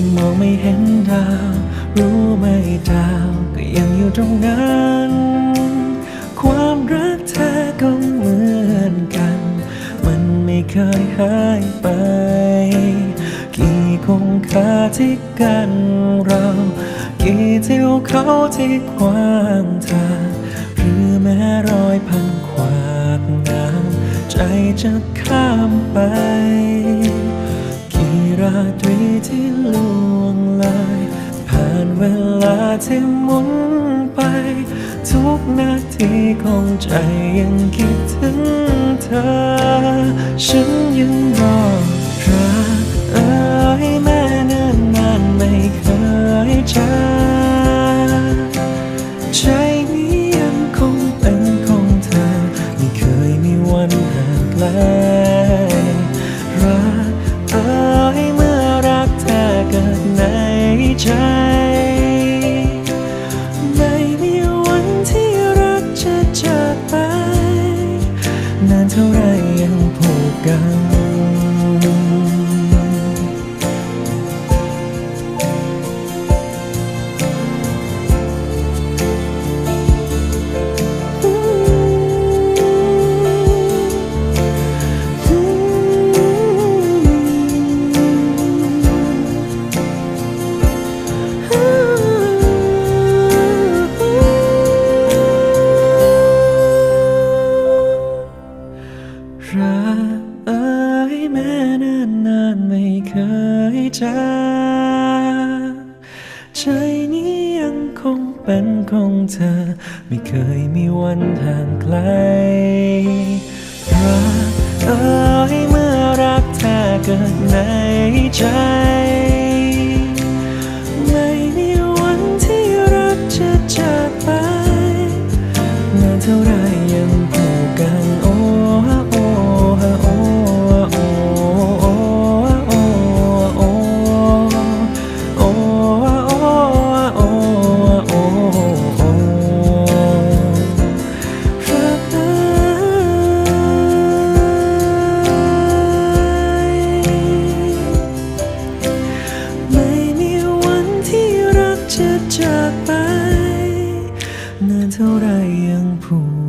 ที่มองไม่เห็นดาว รู้ไหมดาว ก็ยังอยู่ตรงนั้น ความรักแท้ก็เหมือนกัน มันไม่เคยหายไป กี่คงคาที่กันเรา กี่เที่ยวเขาที่ขวางทางหรือแม้รอยพันขวากน้ำใจจะข้ามไป ตรีที่ล่วงเลยผ่านเวลาที่หมุนไป ทุกนาทีของใจยังคิดถึงเธอ ฉันยังรอรักเอ้ยแม้นานนานไม่เคยเจอใจนี้ยังคงเป็นของเธอ ไม่เคยมีวันห่างไกล ใจ ไม่มีวันที่รักจะจากไป นานเท่าไรยังผูกกัน เคยจากใจนี้ยังคงเป็นของเธอ ไม่เคยมีวันห่างไกลรักเอ้ยเมื่อรักเธอเกิดในใจ 能不